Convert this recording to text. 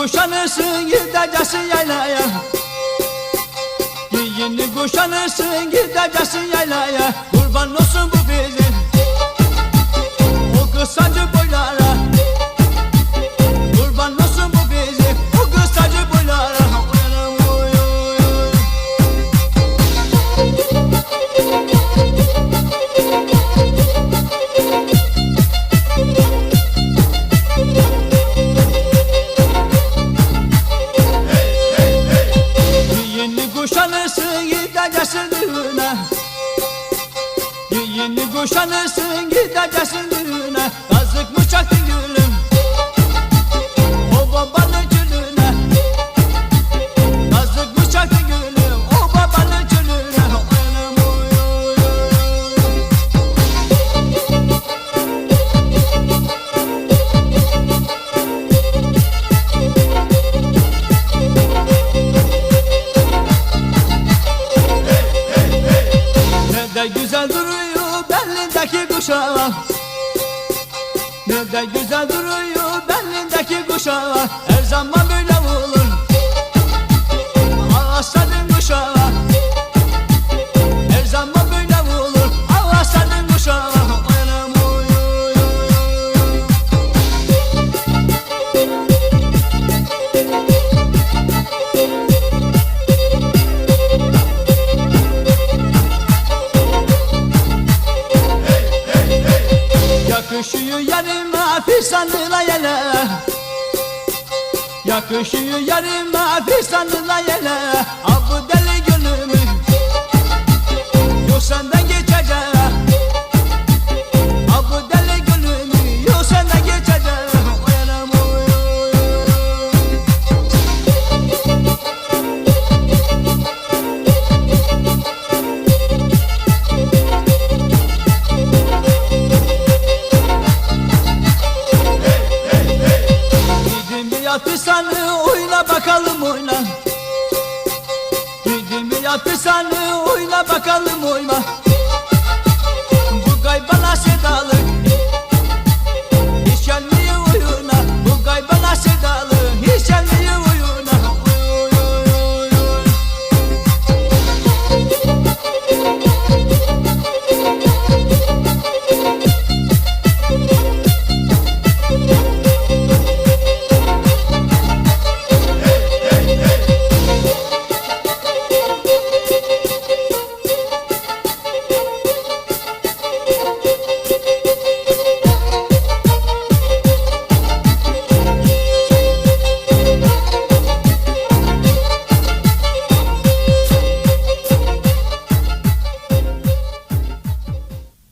kuşanırsın gideceksin yaylaya. Giyini kuşanırsın gideceksin yaylaya. Kurban olsun bu bizim. O kısancı boylara. Yeni kuşanırsın gideceksin düğüne. Kazık mı çaktın kuşağı. Ne de güzel duruyor belindeki kuşağı. Her zaman Yakışıyor yarıma fistanına yele. Yakışıyor yarıma fistanına Gidin bir yat sanı oyna bakalım oyna. Gidin bir yat sanı oyna bakalım oyna